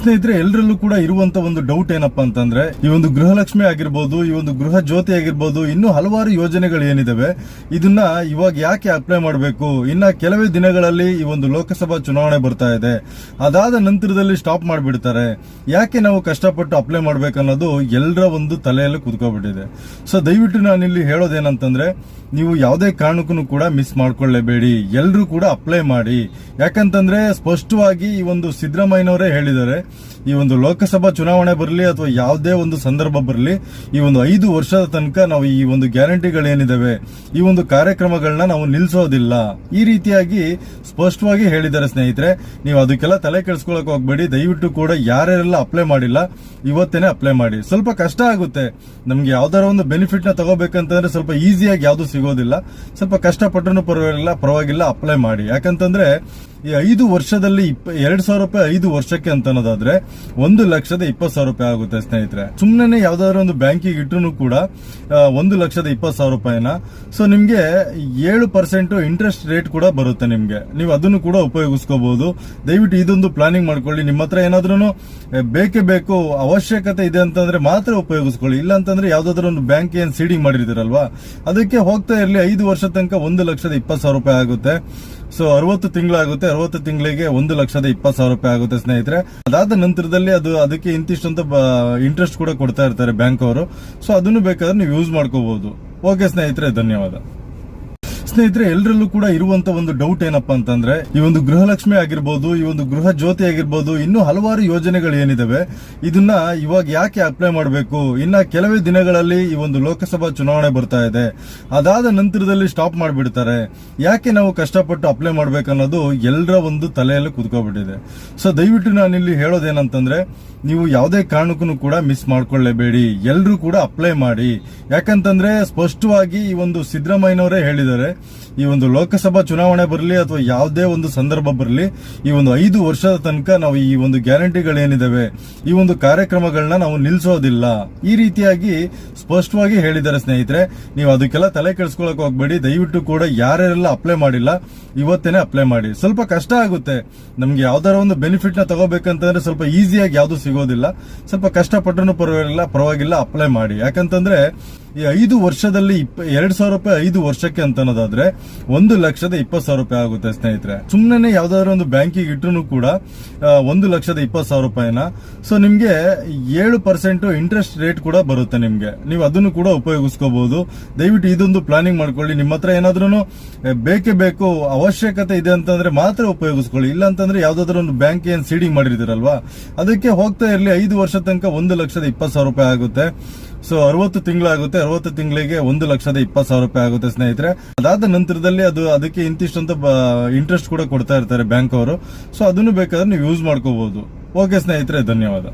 ಸ್ನೇಹಿತರೆ ಎಲ್ಲರಲ್ಲೂ ಕೂಡ ಇರುವಂತ ಒಂದು ಡೌಟ್ ಏನಪ್ಪ ಅಂತಂದ್ರೆ, ಈ ಒಂದು ಗೃಹಲಕ್ಷ್ಮಿ ಆಗಿರ್ಬೋದು, ಈ ಒಂದು ಗೃಹ ಜ್ಯೋತಿ ಆಗಿರ್ಬೋದು, ಇನ್ನೂ ಹಲವಾರು ಯೋಜನೆಗಳು ಏನಿದಾವೆ. ಇದನ್ನ ಇವಾಗ ಯಾಕೆ ಅಪ್ಲೈ ಮಾಡಬೇಕು? ಇನ್ನ ಕೆಲವೇ ದಿನಗಳಲ್ಲಿ ಈ ಒಂದು ಲೋಕಸಭಾ ಚುನಾವಣೆ ಬರ್ತಾ ಇದೆ. ಅದಾದ ನಂತರದಲ್ಲಿ ಸ್ಟಾಪ್ ಮಾಡಿಬಿಡ್ತಾರೆ. ಯಾಕೆ ನಾವು ಕಷ್ಟಪಟ್ಟು ಅಪ್ಲೈ ಮಾಡ್ಬೇಕನ್ನೋದು ಎಲ್ಲರ ಒಂದು ತಲೆಯಲ್ಲಿ ಕುತ್ಕೊಬಿಟ್ಟಿದೆ. ಸೊ ದಯವಿಟ್ಟು ನಾನು ಇಲ್ಲಿ ಹೇಳೋದೇನಂತಂದ್ರೆ, ನೀವು ಯಾವುದೇ ಕಾರಣಕ್ಕೂ ಕೂಡ ಮಿಸ್ ಮಾಡ್ಕೊಳ್ಳೇಬೇಡಿ. ಎಲ್ಲರೂ ಕೂಡ ಅಪ್ಲೈ ಮಾಡಿ. ಯಾಕಂತಂದ್ರೆ, ಸ್ಪಷ್ಟವಾಗಿ ಈ ಒಂದು ಸಿದ್ದರಾಮಯ್ಯನವರೇ ಹೇಳಿದ್ದಾರೆ ಈ ಒಂದು ಲೋಕಸಭಾ ಚುನಾವಣೆ ಬರಲಿ ಅಥವಾ ಯಾವುದೇ ಒಂದು ಸಂದರ್ಭ ಬರಲಿ, ಈ ಒಂದು ಐದು ವರ್ಷದ ತನಕ ನಾವು ಈ ಒಂದು ಗ್ಯಾರಂಟಿಗಳೇನಿದಾವೆ, ಈ ಒಂದು ಕಾರ್ಯಕ್ರಮಗಳನ್ನ ನಾವು ನಿಲ್ಲಿಸೋದಿಲ್ಲ ಈ ರೀತಿಯಾಗಿ ಸ್ಪಷ್ಟವಾಗಿ ಹೇಳಿದ್ದಾರೆ ಸ್ನೇಹಿತರೆ, ನೀವು ಅದಕ್ಕೆಲ್ಲ ತಲೆ ಕೆಡಿಸ್ಕೊಳಕ್ ಹೋಗ್ಬೇಡಿ, ದಯವಿಟ್ಟು ಕೂಡ ಯಾರ್ಯಾರೆಲ್ಲ ಅಪ್ಲೈ ಮಾಡಿಲ್ಲ, ಇವತ್ತೇನೆ ಅಪ್ಲೈ ಮಾಡಿ. ಸ್ವಲ್ಪ ಕಷ್ಟ ಆಗುತ್ತೆ. ನಮ್ಗೆ ಯಾವ್ದಾರ ಒಂದು ಬೆನಿಫಿಟ್ನ ತಗೋಬೇಕಂತಂದ್ರೆ ಸ್ವಲ್ಪ ಈಸಿಯಾಗಿ ಯಾವುದು ಸಿಗೋದಿಲ್ಲ. ಸ್ವಲ್ಪ ಕಷ್ಟಪಟ್ಟನು ಪರವಾಗಿಲ್ಲ ಪರವಾಗಿಲ್ಲ ಅಪ್ಲೈ ಮಾಡಿ. ಯಾಕಂತಂದ್ರೆ ಈ ಐದು ವರ್ಷದಲ್ಲಿ ಇಪ್ಪ, ಎರಡ್ ಸಾವಿರ ರೂಪಾಯಿ ಐದು ವರ್ಷಕ್ಕೆ ಅಂತ ಅನ್ನೋದಾದ್ರೆ ಒಂದು ಲಕ್ಷದ ಇಪ್ಪತ್ತು ಸಾವಿರ ರೂಪಾಯಿ ಆಗುತ್ತೆ ಸ್ನೇಹಿತರೆ. ಸುಮ್ಮನೆ ಯಾವ್ದಾದ್ರು ಒಂದು ಬ್ಯಾಂಕಿಗೆ ಇಟ್ಟರು ಕೂಡ ಒಂದು ಲಕ್ಷದ ಇಪ್ಪತ್ತು ಸಾವಿರ ರೂಪಾಯಿನ. ಸೊ ನಿಮ್ಗೆ ಏಳು ಪರ್ಸೆಂಟ್ ಇಂಟ್ರೆಸ್ಟ್ ರೇಟ್ ಕೂಡ ಬರುತ್ತೆ ನಿಮ್ಗೆ. ನೀವು ಅದನ್ನು ಕೂಡ ಉಪಯೋಗಿಸ್ಕೋಬಹುದು ದಯವಿಟ್ಟು ಇದೊಂದು ಪ್ಲಾನಿಂಗ್ ಮಾಡ್ಕೊಳ್ಳಿ. ನಿಮ್ಮ ಹತ್ರ ಏನಾದ್ರೂ ಬೇಕೇ ಬೇಕು, ಅವಶ್ಯಕತೆ ಇದೆ ಅಂತಂದ್ರೆ ಮಾತ್ರ ಉಪಯೋಗಿಸ್ಕೊಳ್ಳಿ. ಇಲ್ಲ ಅಂತಂದ್ರೆ ಯಾವ್ದಾದ್ರು ಒಂದು ಬ್ಯಾಂಕ್ ಏನ್ ಸೀಡಿಂಗ್ ಮಾಡಿರ್ತೀರಲ್ವಾ? ಅದಕ್ಕೆ ಹೋಗ್ತಾ ಇರಲಿ, ಐದು ವರ್ಷ ತನಕ ಒಂದು ಲಕ್ಷದ ಇಪ್ಪತ್ತು ಸಾವಿರ ರೂಪಾಯಿ ಆಗುತ್ತೆ. ಸೊ ಅರವತ್ತು ತಿಂಗಳಾಗುತ್ತೆ. ಅರವತ್ತು ತಿಂಗಳಿಗೆ ಒಂದು ಲಕ್ಷದ ಇಪ್ಪತ್ತು ಸಾವಿರ ರೂಪಾಯಿ ಆಗುತ್ತೆ ಸ್ನೇಹಿತರೆ. ಅದಾದ ನಂತರದಲ್ಲಿ ಅದು ಅದಕ್ಕೆ ಇಂತಿಷ್ಟು ಅಂತ ಇಂಟ್ರೆಸ್ಟ್ ಕೂಡ ಕೊಡ್ತಾ ಇರ್ತಾರೆ ಬ್ಯಾಂಕ್ ಅವರು. ಸೊ ಅದನ್ನು ಬೇಕಾದ್ರೆ ನೀವು ಯೂಸ್ ಮಾಡ್ಕೋಬಹುದು ಓಕೆ ಸ್ನೇಹಿತರೆ, ಧನ್ಯವಾದ. ಸ್ನೇಹಿತರೆ ಎಲ್ಲರಲ್ಲೂ ಕೂಡ ಇರುವಂತ ಒಂದು ಡೌಟ್ ಏನಪ್ಪಾ ಅಂತಂದ್ರೆ, ಈ ಒಂದು ಗೃಹಲಕ್ಷ್ಮಿ ಆಗಿರ್ಬೋದು, ಈ ಒಂದು ಗೃಹ ಜ್ಯೋತಿ ಆಗಿರ್ಬೋದು, ಇನ್ನೂ ಹಲವಾರು ಯೋಜನೆಗಳು ಏನಿದಾವೆ. ಇದನ್ನ ಇವಾಗ ಯಾಕೆ ಅಪ್ಲೈ ಮಾಡಬೇಕು? ಇನ್ನ ಕೆಲವೇ ದಿನಗಳಲ್ಲಿ ಈ ಒಂದು ಲೋಕಸಭಾ ಚುನಾವಣೆ ಬರ್ತಾ ಇದೆ. ಅದಾದ ನಂತರದಲ್ಲಿ ಸ್ಟಾಪ್ ಮಾಡಿಬಿಡ್ತಾರೆ. ಯಾಕೆ ನಾವು ಕಷ್ಟಪಟ್ಟು ಅಪ್ಲೈ ಮಾಡ್ಬೇಕನ್ನೋದು ಎಲ್ಲರ ಒಂದು ತಲೆಯಲ್ಲಿ ಕುತ್ಕೊಬಿಟ್ಟಿದೆ. ಸೊ ದಯವಿಟ್ಟು ನಾನು ಇಲ್ಲಿ ಹೇಳೋದೇನಂತಂದ್ರೆ, ನೀವು ಯಾವುದೇ ಕಾರಣಕ್ಕೂ ಕೂಡ ಮಿಸ್ ಮಾಡ್ಕೊಳ್ಳೇಬೇಡಿ. ಎಲ್ಲರೂ ಕೂಡ ಅಪ್ಲೈ ಮಾಡಿ. ಯಾಕಂತಂದ್ರೆ, ಸ್ಪಷ್ಟವಾಗಿ ಈ ಒಂದು ಸಿದ್ದರಾಮಯ್ಯನವರೇ ಹೇಳಿದ್ದಾರೆ ಈ ಒಂದು ಲೋಕಸಭಾ ಚುನಾವಣೆ ಬರಲಿ ಅಥವಾ ಯಾವುದೇ ಒಂದು ಸಂದರ್ಭ ಬರಲಿ, ಈ ಒಂದು ಐದು ವರ್ಷದ ತನಕ ನಾವು ಈ ಒಂದು ಗ್ಯಾರಂಟಿಗಳೇನಿದಾವೆ, ಈ ಒಂದು ಕಾರ್ಯಕ್ರಮಗಳನ್ನ ನಾವು ನಿಲ್ಲಿಸೋದಿಲ್ಲ ಈ ರೀತಿಯಾಗಿ ಸ್ಪಷ್ಟವಾಗಿ ಹೇಳಿದ್ದಾರೆ ಸ್ನೇಹಿತರೆ, ನೀವು ಅದಕ್ಕೆಲ್ಲ ತಲೆ ಕೆಡಿಸ್ಕೊಳಕ್ ಹೋಗ್ಬೇಡಿ. ದಯವಿಟ್ಟು ಕೂಡ ಯಾರ್ಯಾರೆಲ್ಲ ಅಪ್ಲೈ ಮಾಡಿಲ್ಲ, ಇವತ್ತೇನೆ ಅಪ್ಲೈ ಮಾಡಿ. ಸ್ವಲ್ಪ ಕಷ್ಟ ಆಗುತ್ತೆ. ನಮ್ಗೆ ಯಾವ್ದಾರ ಒಂದು ಬೆನಿಫಿಟ್ನ ತಗೋಬೇಕಂತಂದ್ರೆ ಸ್ವಲ್ಪ ಈಸಿಯಾಗಿ ಯಾವುದು ಸಿಗೋದಿಲ್ಲ. ಸ್ವಲ್ಪ ಕಷ್ಟಪಟ್ಟರು ಪರವಾಗಿಲ್ಲ ಪರವಾಗಿಲ್ಲ ಅಪ್ಲೈ ಮಾಡಿ. ಯಾಕಂತಂದ್ರೆ ಈ ಐದು ವರ್ಷದಲ್ಲಿ ಇಪ್ಪ, ಎರಡ್ ಸಾವಿರ ರೂಪಾಯಿ ಐದು ವರ್ಷಕ್ಕೆ ಅಂತ ಅನ್ನೋದಾದ್ರೆ ಒಂದು ಲಕ್ಷದ ಇಪ್ಪತ್ತು ಸಾವಿರ ರೂಪಾಯಿ ಆಗುತ್ತೆ ಸ್ನೇಹಿತರೆ. ಸುಮ್ಮನೆ ಯಾವ್ದಾದ್ರು ಒಂದು ಬ್ಯಾಂಕಿಗೆ ಇಟ್ಟರು ಕೂಡ ಒಂದು ಲಕ್ಷದ ಇಪ್ಪತ್ತು ಸಾವಿರ ರೂಪಾಯಿನ. ಸೊ ನಿಮ್ಗೆ ಏಳು ಪರ್ಸೆಂಟ್ ಇಂಟ್ರೆಸ್ಟ್ ರೇಟ್ ಕೂಡ ಬರುತ್ತೆ ನಿಮ್ಗೆ. ನೀವು ಅದನ್ನು ಕೂಡ ಉಪಯೋಗಿಸ್ಕೋಬಹುದು ದಯವಿಟ್ಟು ಇದೊಂದು ಪ್ಲಾನಿಂಗ್ ಮಾಡ್ಕೊಳ್ಳಿ. ನಿಮ್ಮ ಹತ್ರ ಏನಾದ್ರೂ ಬೇಕೇ ಬೇಕು, ಅವಶ್ಯಕತೆ ಇದೆ ಅಂತಂದ್ರೆ ಮಾತ್ರ ಉಪಯೋಗಿಸ್ಕೊಳ್ಳಿ. ಇಲ್ಲ ಅಂತಂದ್ರೆ ಯಾವ್ದಾದ್ರು ಒಂದು ಬ್ಯಾಂಕ್ ಏನ್ ಸೀಡಿಂಗ್ ಮಾಡಿರ್ತೀರಲ್ವಾ? ಅದಕ್ಕೆ ಹೋಗ್ತಾ ಇರಲಿ, ಐದು ವರ್ಷ ತನಕ ಒಂದು ಲಕ್ಷದ ಇಪ್ಪತ್ತು ಸಾವಿರ ರೂಪಾಯಿ ಆಗುತ್ತೆ. ಸೊ ಅರವತ್ತು ತಿಂಗಳಾಗುತ್ತೆ, ಅರವತ್ತು ತಿಂಗಳಿಗೆ ಒಂದು ಲಕ್ಷದ ಇಪ್ಪತ್ತು ಸಾವಿರ ರೂಪಾಯಿ ಆಗುತ್ತೆ ಸ್ನೇಹಿತರೆ. ಅದಾದ ನಂತರದಲ್ಲಿ ಅದು ಅದಕ್ಕೆ ಇಂತಿಷ್ಟು ಅಂತ ಇಂಟ್ರೆಸ್ಟ್ ಕೂಡ ಕೊಡ್ತಾ ಇರ್ತಾರೆ ಬ್ಯಾಂಕ್ ಅವರು. ಸೊ ಅದನ್ನು ಬೇಕಾದ್ರೆ ನೀವು ಯೂಸ್ ಮಾಡ್ಕೋಬಹುದು ಓಕೆ ಸ್ನೇಹಿತರೆ, ಧನ್ಯವಾದ.